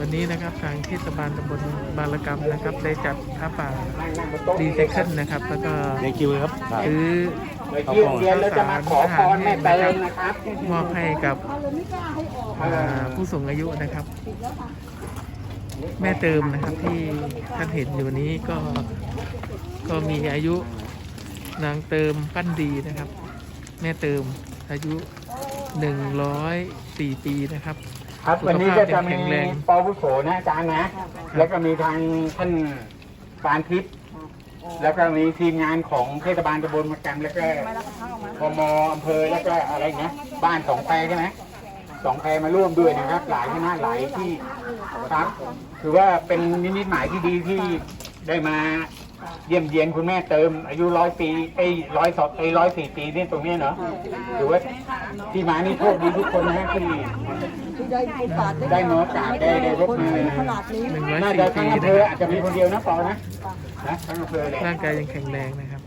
วันนี้นะครับทางเทศบาลตำบลบารกรรมนะครับ ได้จัดผ้าป่ารีไซเคิลนะครับ แล้วก็เรียงคิวครับซื้อมาเยี่ยมเยียนแล้วจะมาขอพรแม่เติมนะครับมอบให้กับอ่าผู้สูงอายุนะครับ แม่เติมนะครับที่ท่านเห็นอยู่นี้ก็ก็มีอายุนางเติมปั้นดีนะครับ แม่เติมอายุ 104 ปีนะครับ ครับสุขภาพวันนี้ก็จะยังแข็มีงแรงปอวุโสนะอาจารย์นะ แล้วก็มีทางท่านปานทิพย์แล้วก็มีทีมงานของเทศบาลตำบลมะกัมแล้วก็พมอำเภอแล้วก็อะไรนะบ้านสองแพรใช่ไหมสองแพรมาร่วมด้วยนะครับ หลายคณะหลายที่ครับถือว่าเป็นนิมิตหมายที่ดีที่ได้มาเยี่ยมเยียนคุณแม่เติม อายุร้อยปีไอ้ร้อยสองไอ้ร้อยสี่ปีนี่ตรงเนี้ยเนาะถือว่าที่มานี่โชคดีทุกคนนะฮะที่ที่ ได้โอกาสได้มาโอกาสได้ได้รบคนมาขนาดนี้น่าจะ104ทั้ปีงอำเภนะอครับอาจจะมีคนเดียวนะปอนะนะทั้งอำเภอเลย ร่างกายยังแข็งแรงนะครับ